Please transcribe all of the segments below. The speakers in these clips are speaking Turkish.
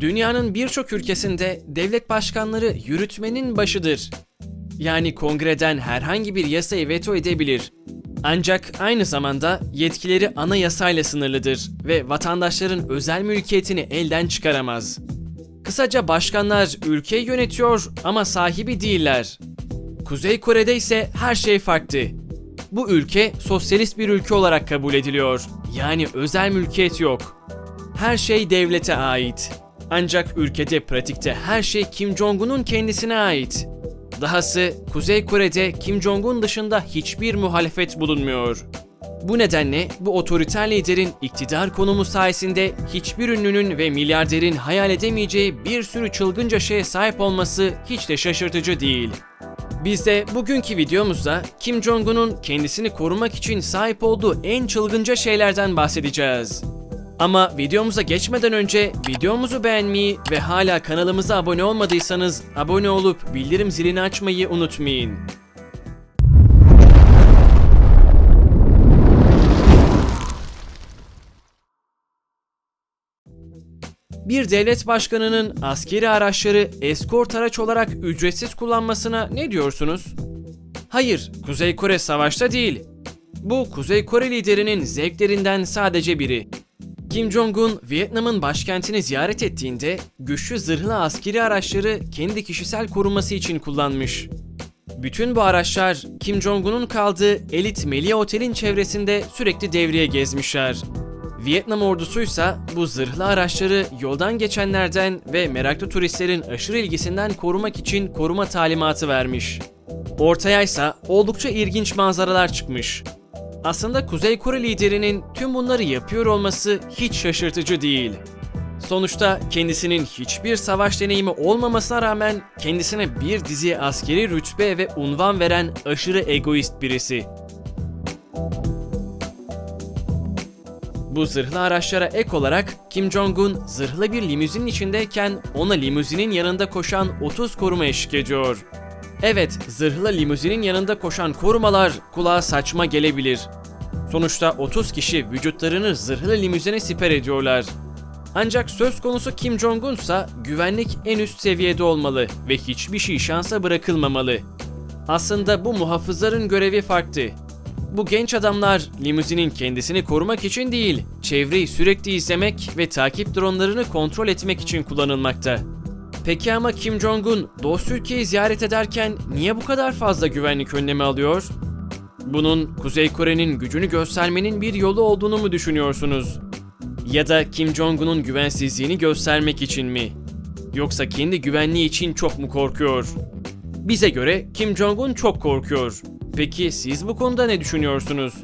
dünyanın birçok ülkesinde devlet başkanları yürütmenin başıdır. Yani kongreden herhangi bir yasayı veto edebilir. Ancak aynı zamanda yetkileri anayasayla sınırlıdır ve vatandaşların özel mülkiyetini elden çıkaramaz. Kısaca başkanlar ülkeyi yönetiyor ama sahibi değiller. Kuzey Kore'de ise her şey farklı. Bu ülke sosyalist bir ülke olarak kabul ediliyor. Yani özel mülkiyet yok. Her şey devlete ait. Ancak ülkede pratikte her şey Kim Jong-un'un kendisine ait. Dahası Kuzey Kore'de Kim Jong-un dışında hiçbir muhalefet bulunmuyor. Bu nedenle bu otoriter liderin iktidar konumu sayesinde hiçbir ünlünün ve milyarderin hayal edemeyeceği bir sürü çılgınca şeye sahip olması hiç de şaşırtıcı değil. Biz de bugünkü videomuzda Kim Jong-un'un kendisini korumak için sahip olduğu en çılgınca şeylerden bahsedeceğiz. Ama videomuza geçmeden önce videomuzu beğenmeyi ve hala kanalımıza abone olmadıysanız abone olup bildirim zilini açmayı unutmayın. Bir devlet başkanının askeri araçları eskort araç olarak ücretsiz kullanmasına ne diyorsunuz? Hayır, Kuzey Kore savaşta değil. Bu Kuzey Kore liderinin zevklerinden sadece biri. Kim Jong-un Vietnam'ın başkentini ziyaret ettiğinde güçlü zırhlı askeri araçları kendi kişisel koruması için kullanmış. Bütün bu araçlar Kim Jong-un'un kaldığı elit Melia Otel'in çevresinde sürekli devreye gezmişler. Vietnam ordusuysa bu zırhlı araçları yoldan geçenlerden ve meraklı turistlerin aşırı ilgisinden korumak için koruma talimatı vermiş. Ortaya ise oldukça ilginç manzaralar çıkmış. Aslında Kuzey Kore liderinin tüm bunları yapıyor olması hiç şaşırtıcı değil. Sonuçta kendisinin hiçbir savaş deneyimi olmamasına rağmen kendisine bir dizi askeri rütbe ve unvan veren aşırı egoist birisi. Bu zırhlı araçlara ek olarak Kim Jong-un zırhlı bir limuzinin içindeyken ona limuzinin yanında koşan 30 koruma eşlik ediyor. Evet, zırhlı limuzinin yanında koşan korumalar kulağa saçma gelebilir. Sonuçta 30 kişi vücutlarını zırhlı limuzine siper ediyorlar. Ancak söz konusu Kim Jong-un güvenlik en üst seviyede olmalı ve hiçbir şey şansa bırakılmamalı. Aslında bu muhafızların görevi farklı. Bu genç adamlar limuzinin kendisini korumak için değil, çevreyi sürekli izlemek ve takip dronlarını kontrol etmek için kullanılmakta. Peki ama Kim Jong-un dost ülkeyi ziyaret ederken niye bu kadar fazla güvenlik önlemi alıyor? Bunun Kuzey Kore'nin gücünü göstermenin bir yolu olduğunu mu düşünüyorsunuz? Ya da Kim Jong-un'un güvensizliğini göstermek için mi? Yoksa kendi güvenliği için çok mu korkuyor? Bize göre Kim Jong-un çok korkuyor. Peki siz bu konuda ne düşünüyorsunuz?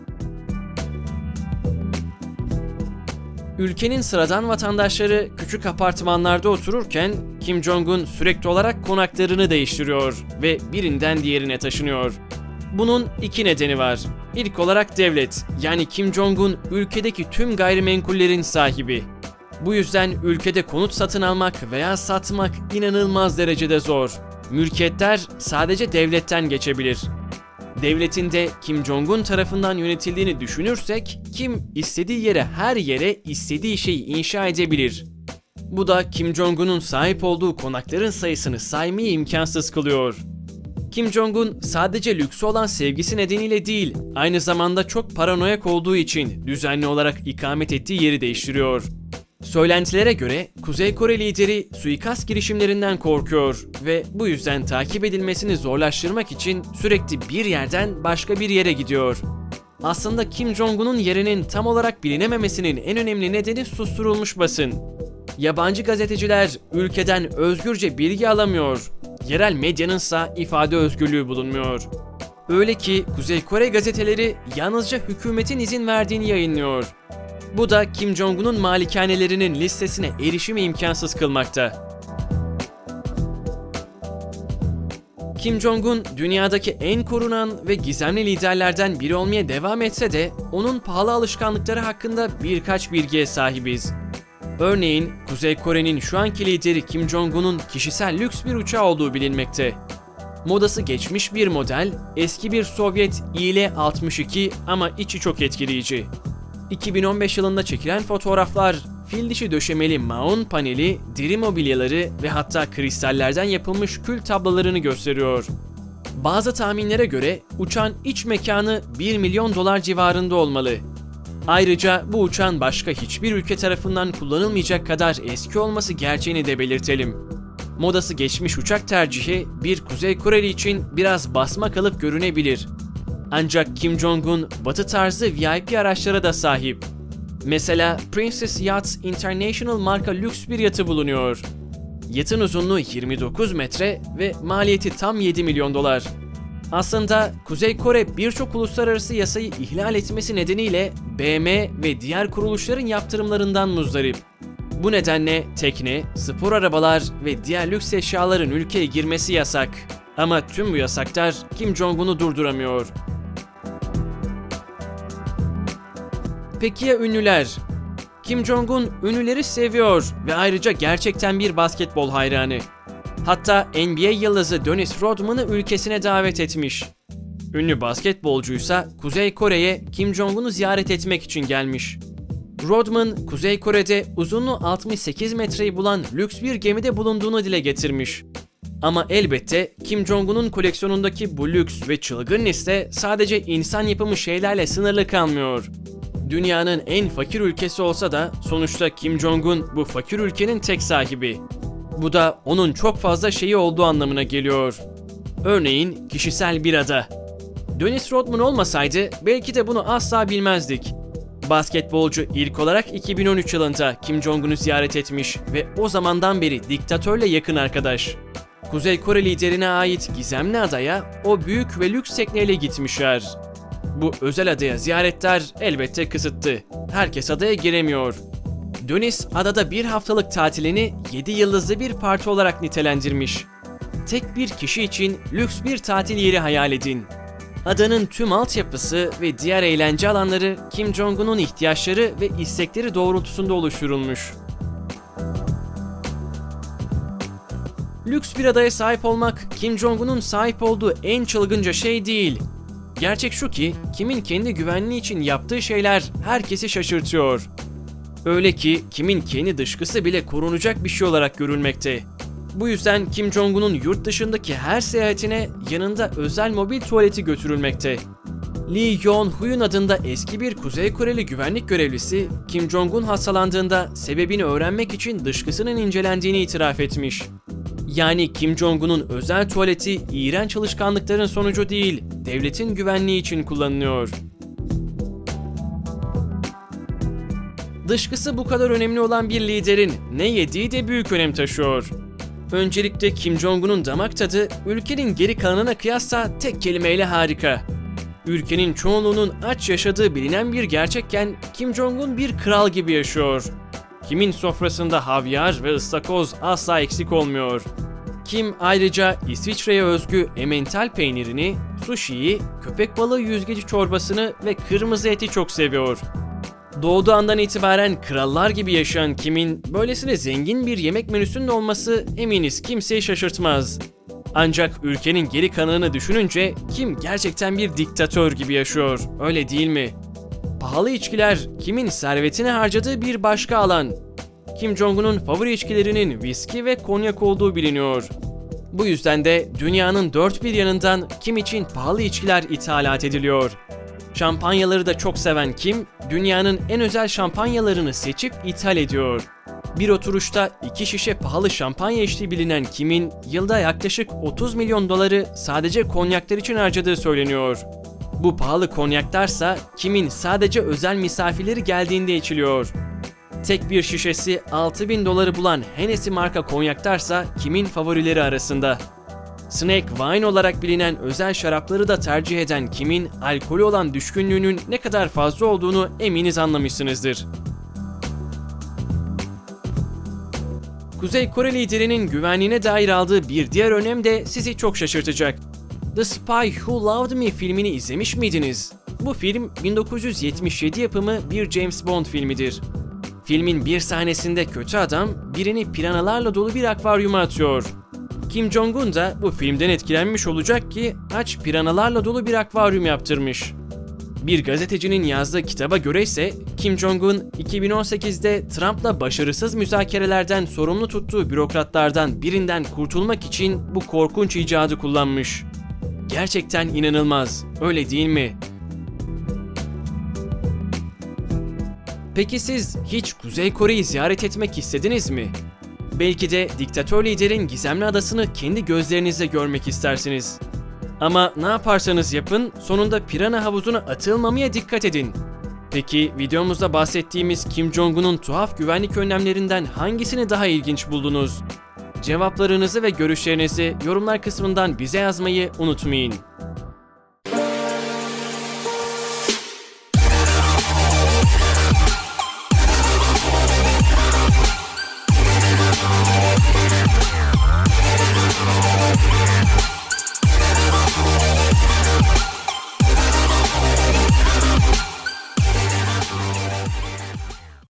Ülkenin sıradan vatandaşları küçük apartmanlarda otururken Kim Jong-un sürekli olarak konaklarını değiştiriyor ve birinden diğerine taşınıyor. Bunun iki nedeni var. İlk olarak devlet, yani Kim Jong-un ülkedeki tüm gayrimenkullerin sahibi. Bu yüzden ülkede konut satın almak veya satmak inanılmaz derecede zor. Mülkiyetler sadece devletten geçebilir. Devletin de Kim Jong-un tarafından yönetildiğini düşünürsek Kim istediği yere her yere istediği şeyi inşa edebilir. Bu da Kim Jong-un'un sahip olduğu konakların sayısını saymayı imkansız kılıyor. Kim Jong-un sadece lüksü olan sevgisi nedeniyle değil, aynı zamanda çok paranoyak olduğu için düzenli olarak ikamet ettiği yeri değiştiriyor. Söylentilere göre Kuzey Kore lideri suikast girişimlerinden korkuyor ve bu yüzden takip edilmesini zorlaştırmak için sürekli bir yerden başka bir yere gidiyor. Aslında Kim Jong-un'un yerinin tam olarak bilinememesinin en önemli nedeni susturulmuş basın. Yabancı gazeteciler ülkeden özgürce bilgi alamıyor. Yerel medyanın ise ifade özgürlüğü bulunmuyor. Öyle ki Kuzey Kore gazeteleri yalnızca hükümetin izin verdiğini yayınlıyor. Bu da Kim Jong-un'un malikanelerinin listesine erişimi imkansız kılmakta. Kim Jong-un dünyadaki en korunan ve gizemli liderlerden biri olmaya devam etse de onun pahalı alışkanlıkları hakkında birkaç bilgiye sahibiz. Örneğin Kuzey Kore'nin şu anki lideri Kim Jong-un'un kişisel lüks bir uçağı olduğu bilinmekte. Modası geçmiş bir model, eski bir Sovyet Il-62 ama içi çok etkileyici. 2015 yılında çekilen fotoğraflar fil dişi döşemeli maun paneli, deri mobilyaları ve hatta kristallerden yapılmış kül tablolarını gösteriyor. Bazı tahminlere göre uçağın iç mekanı 1 milyon dolar civarında olmalı. Ayrıca bu uçağın başka hiçbir ülke tarafından kullanılmayacak kadar eski olması gerçeğini de belirtelim. Modası geçmiş uçak tercihi bir Kuzey Koreli için biraz basma kalıp görünebilir. Ancak Kim Jong-un batı tarzı VIP araçlara da sahip. Mesela Princess Yachts International marka lüks bir yatı bulunuyor. Yatın uzunluğu 29 metre ve maliyeti tam 7 milyon dolar. Aslında Kuzey Kore birçok uluslararası yasayı ihlal etmesi nedeniyle BM ve diğer kuruluşların yaptırımlarından muzdarip. Bu nedenle tekne, spor arabalar ve diğer lüks eşyaların ülkeye girmesi yasak. Ama tüm bu yasaklar Kim Jong-un'u durduramıyor. Peki ya ünlüler? Kim Jong-un ünlüleri seviyor ve ayrıca gerçekten bir basketbol hayranı. Hatta NBA yıldızı Dennis Rodman'ı ülkesine davet etmiş. Ünlü basketbolcuysa Kuzey Kore'ye Kim Jong-un'u ziyaret etmek için gelmiş. Rodman, Kuzey Kore'de uzunluğu 68 metreyi bulan lüks bir gemide bulunduğunu dile getirmiş. Ama elbette Kim Jong-un'un koleksiyonundaki bu lüks ve çılgın liste sadece insan yapımı şeylerle sınırlı kalmıyor. Dünyanın en fakir ülkesi olsa da sonuçta Kim Jong-un bu fakir ülkenin tek sahibi. Bu da onun çok fazla şeyi olduğu anlamına geliyor. Örneğin kişisel bir ada. Dennis Rodman olmasaydı belki de bunu asla bilmezdik. Basketbolcu ilk olarak 2013 yılında Kim Jong-un'u ziyaret etmiş ve o zamandan beri diktatörle yakın arkadaş. Kuzey Kore liderine ait gizemli adaya o büyük ve lüks tekneyle gitmişler. Bu özel adaya ziyaretler elbette kısıtlı. Herkes adaya giremiyor. Dönis adada bir haftalık tatilini 7 yıldızlı bir parti olarak nitelendirmiş. Tek bir kişi için lüks bir tatil yeri hayal edin. Adanın tüm altyapısı ve diğer eğlence alanları Kim Jong-un'un ihtiyaçları ve istekleri doğrultusunda oluşturulmuş. Lüks bir adaya sahip olmak Kim Jong-un'un sahip olduğu en çılgınca şey değil. Gerçek şu ki Kim'in kendi güvenliği için yaptığı şeyler herkesi şaşırtıyor. Öyle ki Kim'in kendi dışkısı bile korunacak bir şey olarak görülmekte. Bu yüzden Kim Jong-un'un yurt dışındaki her seyahatine yanında özel mobil tuvaleti götürülmekte. Lee Yoon-huyun adında eski bir Kuzey Koreli güvenlik görevlisi, Kim Jong-un hastalandığında sebebini öğrenmek için dışkısının incelendiğini itiraf etmiş. Yani Kim Jong-un'un özel tuvaleti iğrenç çalışkanlıkların sonucu değil, devletin güvenliği için kullanılıyor. Dışkısı bu kadar önemli olan bir liderin ne yediği de büyük önem taşıyor. Öncelikle Kim Jong-un'un damak tadı ülkenin geri kalanına kıyasla tek kelimeyle harika. Ülkenin çoğunluğunun aç yaşadığı bilinen bir gerçekken Kim Jong-un bir kral gibi yaşıyor. Kim'in sofrasında havyar ve ıstakoz asla eksik olmuyor. Kim ayrıca İsviçre'ye özgü emmental peynirini, sushi'yi, köpek balığı yüzgeci çorbasını ve kırmızı eti çok seviyor. Doğduğu andan itibaren krallar gibi yaşayan Kim'in böylesine zengin bir yemek menüsünün olması eminiz kimseyi şaşırtmaz. Ancak ülkenin geri kalanını düşününce Kim gerçekten bir diktatör gibi yaşıyor, öyle değil mi? Pahalı içkiler Kim'in servetini harcadığı bir başka alan. Kim Jong-un'un favori içkilerinin viski ve konyak olduğu biliniyor. Bu yüzden de dünyanın dört bir yanından Kim için pahalı içkiler ithalat ediliyor. Şampanyaları da çok seven Kim, dünyanın en özel şampanyalarını seçip ithal ediyor. Bir oturuşta iki şişe pahalı şampanya içtiği bilinen Kim'in yılda yaklaşık 30 milyon doları sadece konyaklar için harcadığı söyleniyor. Bu pahalı konyaklarsa Kim'in sadece özel misafirleri geldiğinde içiliyor. Tek bir şişesi 6000 doları bulan Hennessy marka konyaklarsa Kim'in favorileri arasında. Snake Wine olarak bilinen özel şarapları da tercih eden Kim'in alkolü olan düşkünlüğünün ne kadar fazla olduğunu eminiz anlamışsınızdır. Kuzey Kore liderinin güvenliğine dair aldığı bir diğer önem de sizi çok şaşırtacak. The Spy Who Loved Me filmini izlemiş miydiniz? Bu film 1977 yapımı bir James Bond filmidir. Filmin bir sahnesinde kötü adam birini piranalarla dolu bir akvaryuma atıyor. Kim Jong-un da bu filmden etkilenmiş olacak ki aç piranalarla dolu bir akvaryum yaptırmış. Bir gazetecinin yazdığı kitaba göre ise Kim Jong-un 2018'de Trump'la başarısız müzakerelerden sorumlu tuttuğu bürokratlardan birinden kurtulmak için bu korkunç icadı kullanmış. Gerçekten inanılmaz, öyle değil mi? Peki siz hiç Kuzey Kore'yi ziyaret etmek istediniz mi? Belki de diktatör liderin gizemli adasını kendi gözlerinizle görmek istersiniz. Ama ne yaparsanız yapın sonunda pirana havuzuna atılmamaya dikkat edin. Peki videomuzda bahsettiğimiz Kim Jong-un'un tuhaf güvenlik önlemlerinden hangisini daha ilginç buldunuz? Cevaplarınızı ve görüşlerinizi yorumlar kısmından bize yazmayı unutmayın.